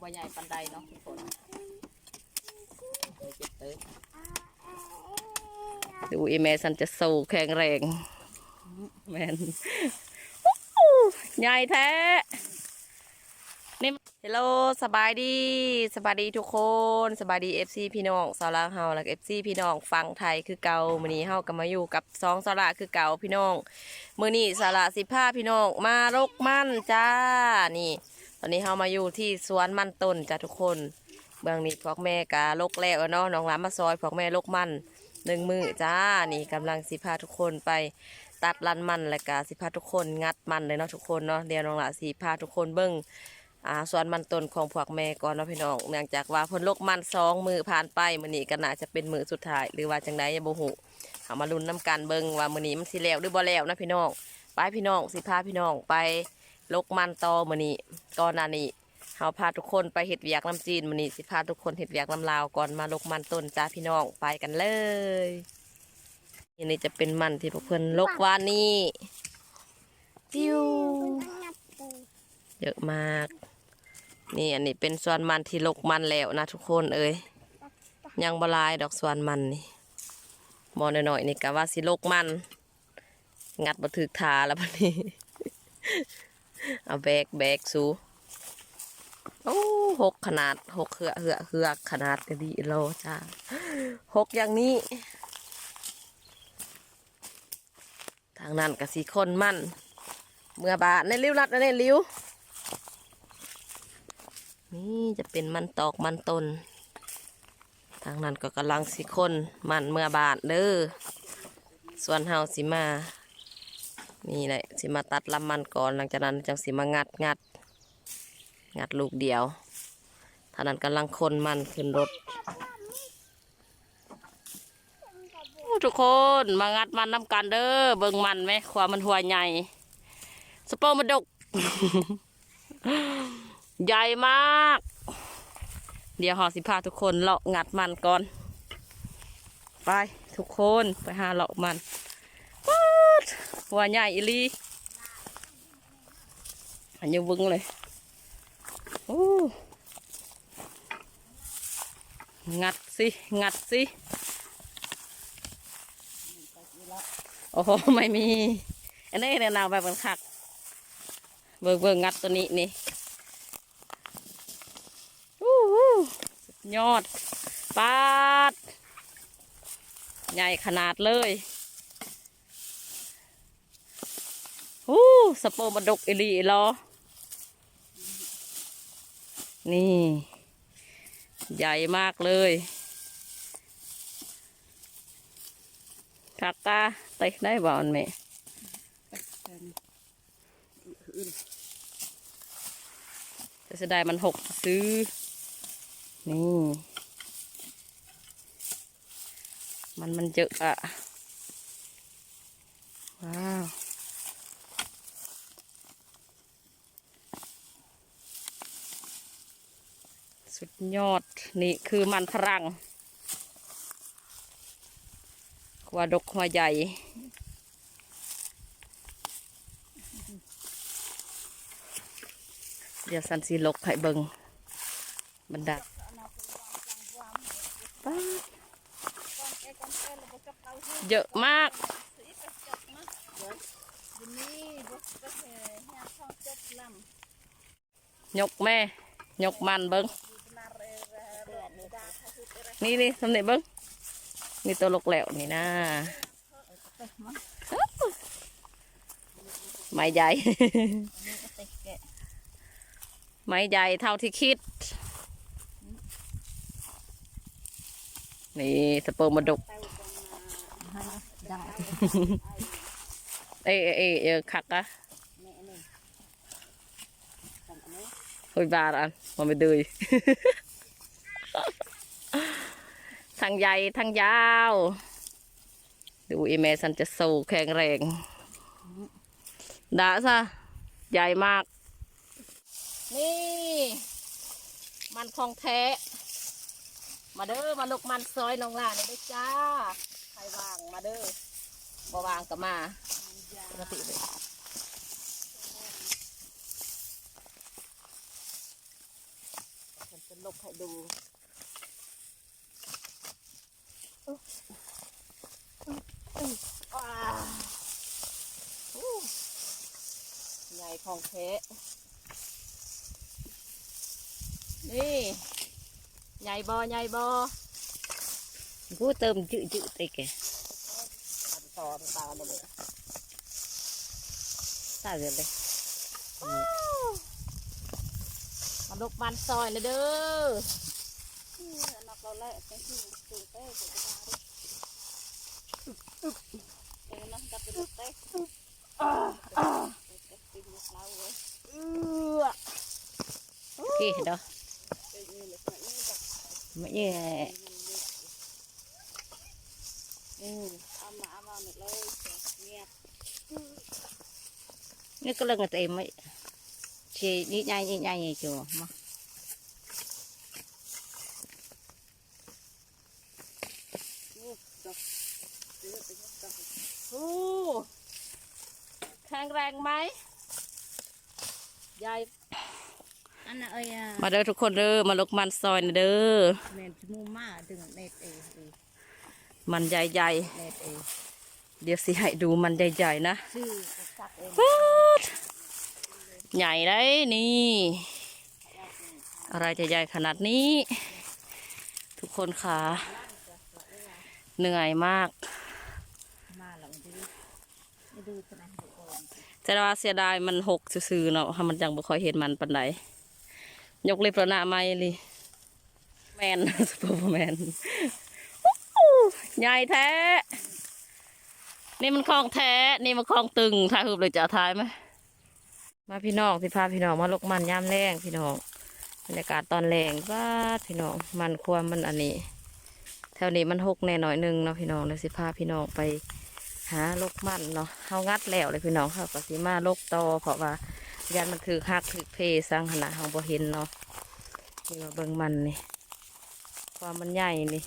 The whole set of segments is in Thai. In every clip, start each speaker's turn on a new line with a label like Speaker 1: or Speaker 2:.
Speaker 1: บ่ใหญ่ปันใดเนาะทุกคนเจ็บเต้ย
Speaker 2: ดูอีเมสันจะสู้แข็งแรง แมนใหญ่แท้นี่ฮัลโหลสบายดีสบายดีทุกคนสบายดีเอฟซีพี่น้องสาวลาเฮาและเอฟซีพี่น้องฟังไทยคือเก่ามื้อนี้เฮาก็มาอยู่กับสองสาวลาคือเก่าพี่น้องมื้อนี้สาวลาสิพาพี่น้องมารกมั่นจ้านี่ ตอนนี้เฮามาอยู่ที่สวนมันต้นจ้าทุกคน เบื้องนี้พวกแม่กาลกแล้วเนาะน้องหลานมาซอยพวกแม่ลกมันหนึ่งมือจ้านี่กำลังสิพาทุกคนไปตัดรันมันและกาสิพาทุกคนงัดมันเลยเนาะทุกคนเนาะเดี๋ยวน้องหลานสิพาทุกคนเบิ้งอ่าสวนมันต้นของพวกแม่ก่อนเนาะพี่น้องเนื่องจากว่าเพนลกมันสองมือผ่านไปมื้อนี้ก็น่าจะเป็นมือสุดท้าย หรือว่าจังไดยังบ่ฮู้เอามาลุ้นน้ำกันเบิ่งว่ามื้อนี้มันสิแล้วหรือบ่แล้วนะพี่น้องไปพี่น้องสิพาพี่น้องไป ลกมันต่อมื้อนี้ก่อนหน้านี้เฮาพาทุกคนไปเห็ดเวียกน้ำจีนมื้อนี้สิพาทุกคนเห็ดเวียกน้ำลาวก่อนมาลกมันต้นจ้าพี่น้องไปกันเลยอันนี้จะเป็นมันที่พวกเพิ่นลกวานนี้จิ้วเยอะมาก นี่อันนี้เป็นส่วนมันที่ลกมันแล้วนะทุกคนเอ้ยยังบหลายดอกส่วนมันนี่มอหน่อยๆนี่กะว่าสิลกมัน งัดบัถึกทาแล้วบัดนี้ เอาแบกแบกสูโอ้หกขนาดหกเหือเหือเหือขนาดก็ดีโลจ้าหกอย่างนี้ ทางนั้นกับสีคนมั่น เมื่อบาทในริ้วรัดในริ้วนี่จะเป็นมันตอกมันตน ทางนั้นก็กำลังสีคนมันเมื่อบาทเด้อส่วนเฮาสิมา นี่แหละสิมาตัดลำมันก่อนหลังจากนั้นจังสิมางัดงัด งัดลูกเดียวท่านั้นกำลังคนมันขึ้นรถทุกคนมางัดมันน้ำกันเด้อเบิ่งมันไหมความมันหัวใหญ่สปอร์มดก ใหญ่มาก เดี๋ยวหอสิพาทุกคนเลาะงัดมันก่อน ไปทุกคนไปหาเลาะมัน ดหัวใหญ่อีหลีอันยังวึงเลยโอ้งัดสิงัดสิโอ้โหไม่มี อันนี้เนี่ยนาวแบบมันคักเบิ่งเบิ่งงัดตัวนี้นี่อู้หูยอดปาด ใหญ่ขนาดเลยอู้ สะโปมาดกอีหลีรอนี่ ใหญ่มากเลยคักตาเตะได้บ่อนแม่จะเสียดายมันหกซื้อ นี่ มันมันเยอะอะว้าว สุดยอด นี่คือมันฝรั่งหัวดกหัวใหญ่ เดี๋ยวสันสีลกให้เบิงบรรดาเยอะมากยกแม่ ยกมันเบิง นี่นี่สำเร็จบิ้งนี่ตัวลกแหลวนี่นะไม้ใหญ่ ไม้ใหญ่เท่าที่คิด นี่สเปิร์มมาดุกเอ้ยเอ้ยเอ้ยขักอะเฮ้ยบาดอันมันไปดืย ทั้งใหญ่ทั้งยาว ดูอีเมสันจะสู้แข็งแรงด่าซะใหญ่มาก นี่ มันของแท้มาเด้อมาลูกมันซอยน้องหลานเลยเด้จ้าใครวางมาเด้อบ่วางก็มาปกติเลยจะลบให้ดู ใหญ่ของเทะนี่ใหญ่บอใหญ่บอ
Speaker 1: กูเติมจืดจืดไปแก
Speaker 2: ตัดต่อตาเลย
Speaker 1: ตาเลยเลย
Speaker 2: มาลกมันซอยนะเด้อ
Speaker 3: นักเราไล่ไปที่สูงเต้สูงตาดิเออนะจับไปดูเต้ปีนเราเว้ย
Speaker 2: เอื้อ
Speaker 1: พี่เด้อ
Speaker 3: เป็นนี่เลยแบบนี้แบบ
Speaker 1: ไม่เนี่ย
Speaker 2: อืม
Speaker 3: เอามาเอามาหมดเลยเงียบ
Speaker 1: นี่ก็เรื่องกับเต็มไม่เชียนี่ใหญ่ใหญ่ใหญ่จัวมา
Speaker 3: นี่ดอกเลือดไปดอก
Speaker 2: โอ้แข็งแรงไหมใหญ่
Speaker 3: อันน่ะเอ้ยอะ
Speaker 2: มาเด้อทุกคนเด้อมาลกมันซอยนะเด้อ
Speaker 3: แม่นจมูกมาดึงเน็ตเอง
Speaker 2: มันใหญ่
Speaker 3: เน็ตเอง
Speaker 2: ๆเดี๋ยวสิให้ดูมันใหญ่ๆนะ
Speaker 3: ชื่อสักเอง
Speaker 2: ใหญ่ได้นี่ อะไรจะใหญ่ขนาดนี้ ทุกคนค่ะเหนื่อยมาก
Speaker 3: มาหลังดี ไม่ดูขนาดก่อน
Speaker 2: แต่ว่าเสียดายมันหกซื่อๆเนาะถ้ามันจังบ่ค่อยเห็นมันปันใดยกเล็บระนาไม่เลยแมนซูเปอร์แมนใหญ่แท้ นี่มันคลองแท้ นี่มันคลองตึงถ่ายรูปเลยจะเอาถ่ายไหมมาพี่น้องสิพาพี่น้องมาลกมันย่ามแรงพี่น้องบรรยากาศตอนแรงว้าพี่น้องมันควมมันอันนี้ แถวนี้มันหกแน่หน่อยหนึงเนาะพี่น้องเลยสิพาพี่น้องไป หาลกมันเนาะเฮางัดแล้วเลยพี่น้องเขาก็สิมาลกต่อเพราะว่ายันมันถือหักถือเพสังขนาดเฮาบ่เห็นเนาะนี่มาเบิ่งมันนี่ความมันใหญ่นี่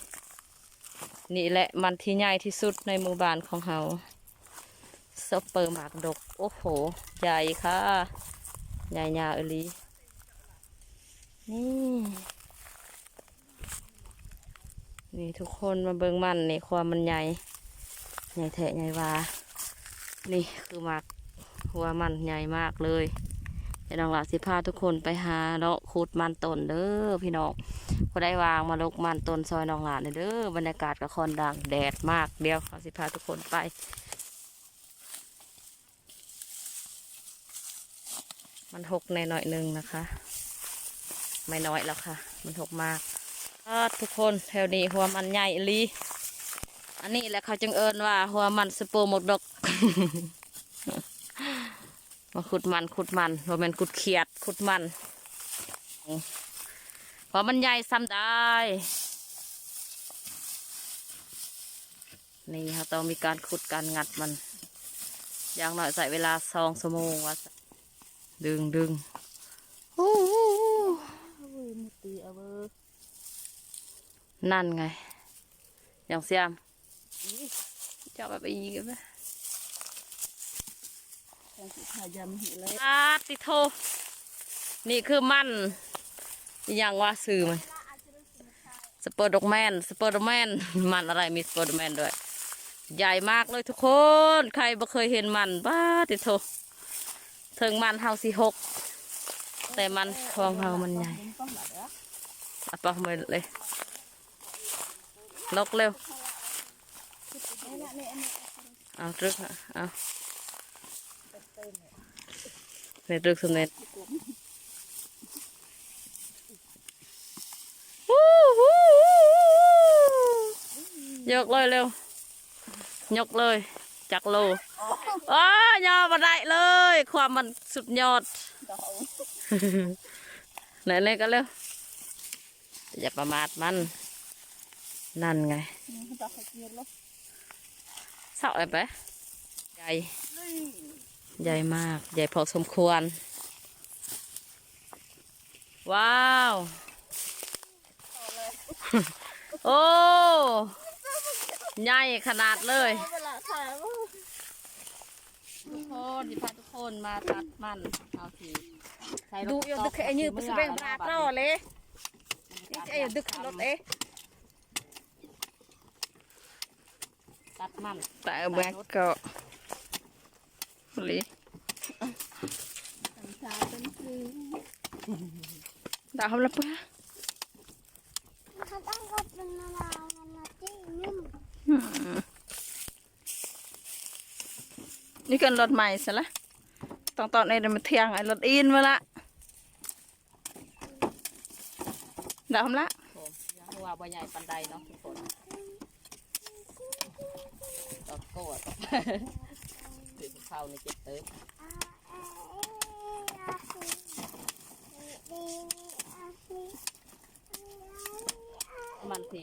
Speaker 2: นี่แหละมันที่ใหญ่ที่สุดในหมู่บ้านของเฮาซุปเปอร์หมากดก โอ้โห ใหญ่ค่ะ ใหญ่ยาวอลีนี่ นี่ทุกคนมาเบิ่งมันนี่ความมันใหญ่ ใหญ่แทะใหญ่วา นี่คือหมากหัวมันใหญ่มากเลยเดี๋ยวน้องหลาสิพาทุกคนไปหาเลาะขุดมันต้นเด้อพี่น้องพอได้วางมาลกมันต้นซอยน้องหลานเด้อบรรยากาศก็ค่อนดังแดดมากเดียวเขาสิพาทุกคนไปมันหกในหน่อยหนึ่งนะคะ ไม่น้อยแล้วค่ะ มันหกมากทุกคนแถวนี้หัวมันใหญ่ลี อันนี้แหละเขาจึงเอิญว่า หัวมันสปูหมกดกมาขุดมันขุดมันว่ามันขุดเขียดขุดมันเพราะมันใหญ่ซ้ำได้นี่เขาต้องมีการขุดการงัดมัน อย่างหน่อยใส่เวลาสองชั่วโมงว่าซะดึงดึงอู้หู
Speaker 3: เฮ้ยมุตีเอาเบอร์
Speaker 2: นั่นไง อย่างเสียม จะเอาไปอีกไหม
Speaker 3: แทงสิขายำหิเลย
Speaker 2: อาติโท นี่คือมันอหย่างว่าซื้อมันสเปอร์ดอกแมนสเปอร์ดอกแมนมันอะไรมีสเปอร์ดอกแมนด้วย ใหญ่มากเลยทุกคน ใครบ่เคยเห็นมันบ้าติโทถึงมันเฮาสิหกแต่มันของเฮามันใหญ่
Speaker 3: ต้องหลับแล้ว
Speaker 2: เอาปะมือเลยลกเร็ว
Speaker 3: นี่นะนี่อันนี้
Speaker 2: เอาตรึกอะเอาเน็ตตรึกสำเน็จวู้วู้วู้ยกเลยเร็วยกเลย จักโลอ้ยอมาได้เลย ความมันสุดยอดไหนๆก็เร็วอย่าประมาทมัน นั่นไง
Speaker 3: นี่ดอกเกียร์แล้ว
Speaker 2: เศร้าอะไรไปใหญ่ใหญ่มาก ใหญ่พอสมควร ว้าว โอ้ใหญ่ขนาดเลย
Speaker 3: เวลาถ่ายว่า
Speaker 2: ทุกคนที่พาทุกคนมาตัดมันเอาทีใส่รถ
Speaker 3: ดูอยู่ตะแคงยืดไปสเปงบาทรอเลย
Speaker 2: ไอ้ดึกรถเอ๊ะ
Speaker 1: ตัดมัน
Speaker 2: แต่แบกก็ลิดาวละปะ
Speaker 4: เขาต้องกดเป็นมะ นาวมันนะจี้นุ่ม
Speaker 2: อืมนี่กันรถใหม่ซะละต้องตอนนี้เดี๋ยวมาเที่ยงไอ้รถอินมาละดาวละ
Speaker 1: ผมยังว่าบ่ใหญ่ปันใดเนาะทุกคน ตอดโกดถึงเข้าในเจ็บเติบ
Speaker 4: อาเออาซีดีอาซี
Speaker 1: มันที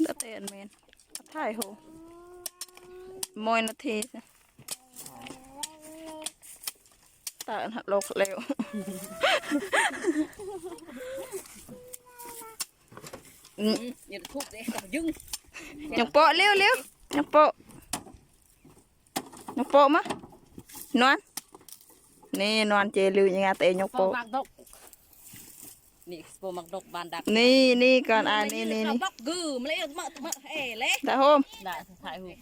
Speaker 2: เดยวเตนเมนถ่ายโหมอยนาทีจ้ะตาหักโลกเร็วอืม
Speaker 1: อย่าทุบเด้ยึง
Speaker 2: ยังโปะเร็วเร็วยังโปะยังโปะมะนอนนี่นอนเจลือยังไงเตะยัง
Speaker 1: โป
Speaker 2: โปะ
Speaker 1: มักดกนี่โปมักดกบานดัก
Speaker 2: นี่นี่ก่อนอ่านี่นี่นี่
Speaker 1: บักกือมาเลยมามาเอ๋เลย
Speaker 2: ดาโฮม
Speaker 1: ได้ถ่ายหูป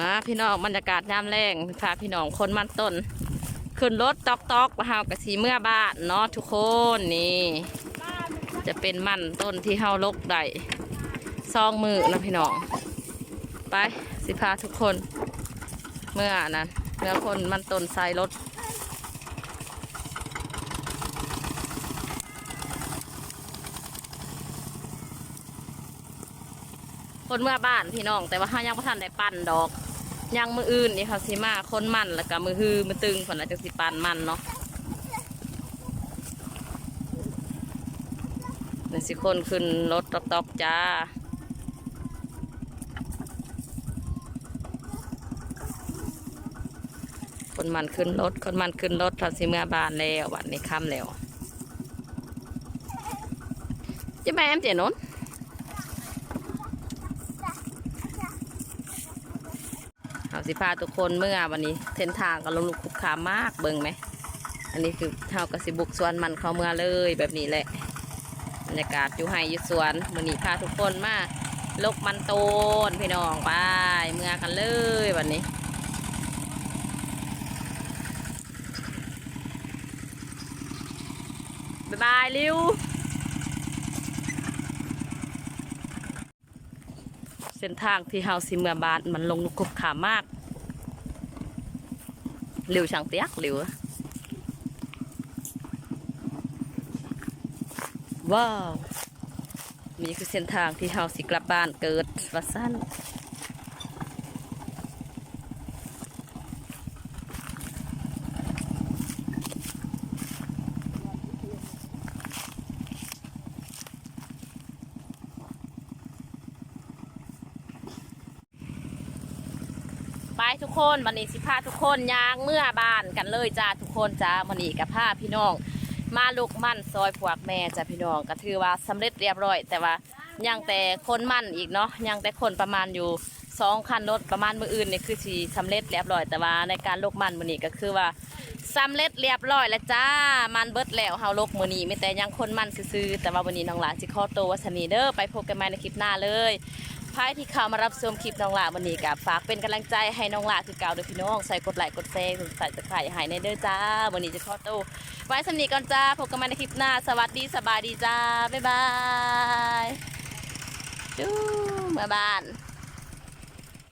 Speaker 2: นะพี่น้องบรรยากาศยามแรงพาพี่น้องคนมันต้น ขึ้นรถตอกตอกมาเฮากะสีเมื่อบ้านเนาะทุกคนนี่ จะเป็นมันต้นที่เฮาลกได้ซองมือนะพี่น้อง ไปสิพาทุกคนเมื่อนั้นเมื่อคนมันต้นใส่รถคนเมื่อบ้านพี่น้อง แต่ว่าเฮายังบ่ทันได้ปั่นดอก ยังมืออื่นนี่เขาสิมาคนมันแล้วก็มือฮือมือตึงคนอาจจะสิปานมันเนาะนี่สิคนขึ้นรถตอกจ้าคนมันขึ้นรถคนมันขึ้นรถเขาสิเมื่อบานแล้ววันนี้ค่ำแล้วจะแม่แอมเจนนท์ เอา สิพาทุกคนเมื่อวันนี้เส้นทางก็ลงลุกคุกคามมากเบิ่งไหม อันนี้คือเท่ากับสิบุกสวนมันเข้าเมื่อเลยแบบนี้แหละบรรยากาศอยู่ไฮอยู่สวนวันนี้พาทุกคนมาลกมันโตนพี่น้องไปเมื่อกันเลยวันนี้บ๊ายบายลิวเส้นทางที่เฮาสิเมื่อบานมันลงลุกคุกคามาก เร็วช่างเตียกเร็วว้าวนี่คือเส้นทางที่เฮาสิกลับบ้านเกิดวัดสั้น ทุกคนวันนี้สิพาทุกคนยางเมื่อบานกันเลยจ้าทุกคนจ้าวันนี้กับพาพี่น้อง มาลูกมั่นซอยพวกแม่จ้ะพี่น้องก็ถือว่าสำเร็จเรียบร้อย แต่ว่ายังแต่คนมั่นอีกเนาะยังแต่คนประมาณอยู่สองคันรถประมาณมืออื่นนี่คือสีสำเร็จเรียบร้อย แต่ว่าในการลกมันมือนี้ก็คือว่าสำเร็จเรียบร้อยแล้วจ้ามันเบิดแล้วเฮาลกมือนี้ไม่แต่ยังคนมันซื่อแต่ว่าวันนี้น้องหลานสิขอตัววัสนีเด้อไปพบกันใหม่ในคลิปหน้าเลย พายที่เข้ามารับชมคลิปน้องหลาวันนี้กับฝากเป็นกำลังใจให้น้องหลาคือเก่าเด้อพี่น้องใส่กดไลค์กดแชร์ใส่ตะไคร้ให้ในเด้อจ้าวันนี้จะขอตัวไว้สำนีก่อนจ้าพบกันใหม่ในคลิปหน้า สวัสดีสบายดีจ้าบ๊ายบายจู๊มาบ้าน